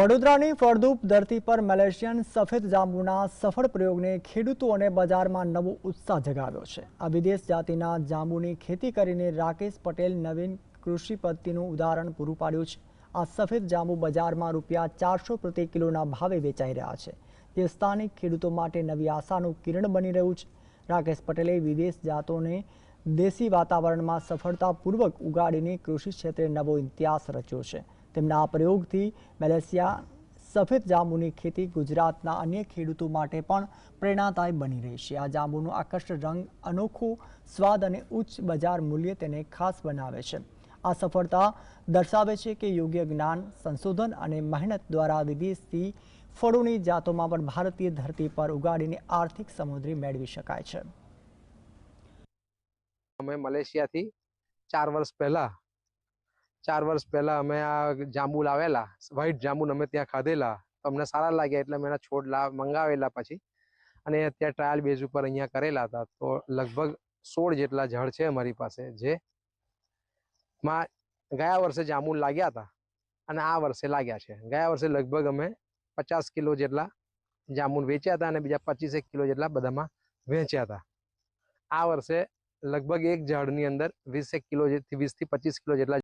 વડોદરાની ફળદ્રુપ ધરતી પર મલેશિયન સફેદ જાંબુના સફળ પ્રયોગને ખેડૂતોને બજારમાં નવો ઉત્સાહ જગાવ્યો છે. આ વિદેશ જાતિના જાંબુની ખેતી કરીને રાકેશ પટેલ નવીન કૃષિ પદ્ધતિનું ઉદાહરણ પૂરું પાડ્યું છે. આ સફેદ જાંબુ બજારમાં રૂપિયા ચારસો પ્રતિ કિલોના ભાવે વેચાઈ રહ્યા છે. જે સ્થાનિક ખેડૂતો માટે નવી આશાનું કિરણ બની રહ્યું છે. રાકેશ પટેલે વિદેશ જાતોને દેશી વાતાવરણમાં સફળતાપૂર્વક ઉગાડીને કૃષિ ક્ષેત્રે નવો ઇતિહાસ રચ્યો છે. તેમના આ પ્રયોગથી મેલેશિયા, સફેદ જાંબુની ખેતી ગુજરાતના અન્ય ખેડૂતો માટે પણ પ્રેરણાદાયી બની રહી છે. આ જાંબુનો આકર્ષક રંગ અનોખો સ્વાદ અને ઉચ્ચ બજાર મૂલ્ય તેને ખાસ બનાવે છે. આ સફળતા દર્શાવે છે કે યોગ્ય જ્ઞાન, સંશોધન અને મહેનત દ્વારા વિદેશથી ફળોની જાતોમાં પણ ભારતીય ધરતી પર ઉગાડીને આર્થિક સમૃદ્ધિ મેળવી શકાય છે. અમે મલેશિયાથી ચાર વર્ષ પહેલા ચાર વર્ષ પહેલા અમે આ જાંબુ લાવેલા વ્હાઈટ જાંબુ અમે ત્યાં ખાધેલા. અમને સારા લાગ્યા એટલે એના છોડ લા, મંગાવેલા પછી. અને અત્યારે ટ્રાયલ બેઝ ઉપર અહીંયા કરેલા હતા. તો લગભગ સોળ જેટલા ઝાડ છે અમારી પાસે જે માં ગયા વર્ષે જાંબુ લાગ્યા હતા. અને આ વર્ષે લાગ્યા છે. ગયા વર્ષે લગભગ અમે પચાસ કિલો જેટલા જાંબુ વેચ્યા હતા અને બીજા પચીસેક કિલો જેટલા બધામાં વેચ્યા હતા. આ વર્ષે લગભગ એક ઝાડની અંદર વીસેક કિલો વીસથી પચીસ કિલો જેટલા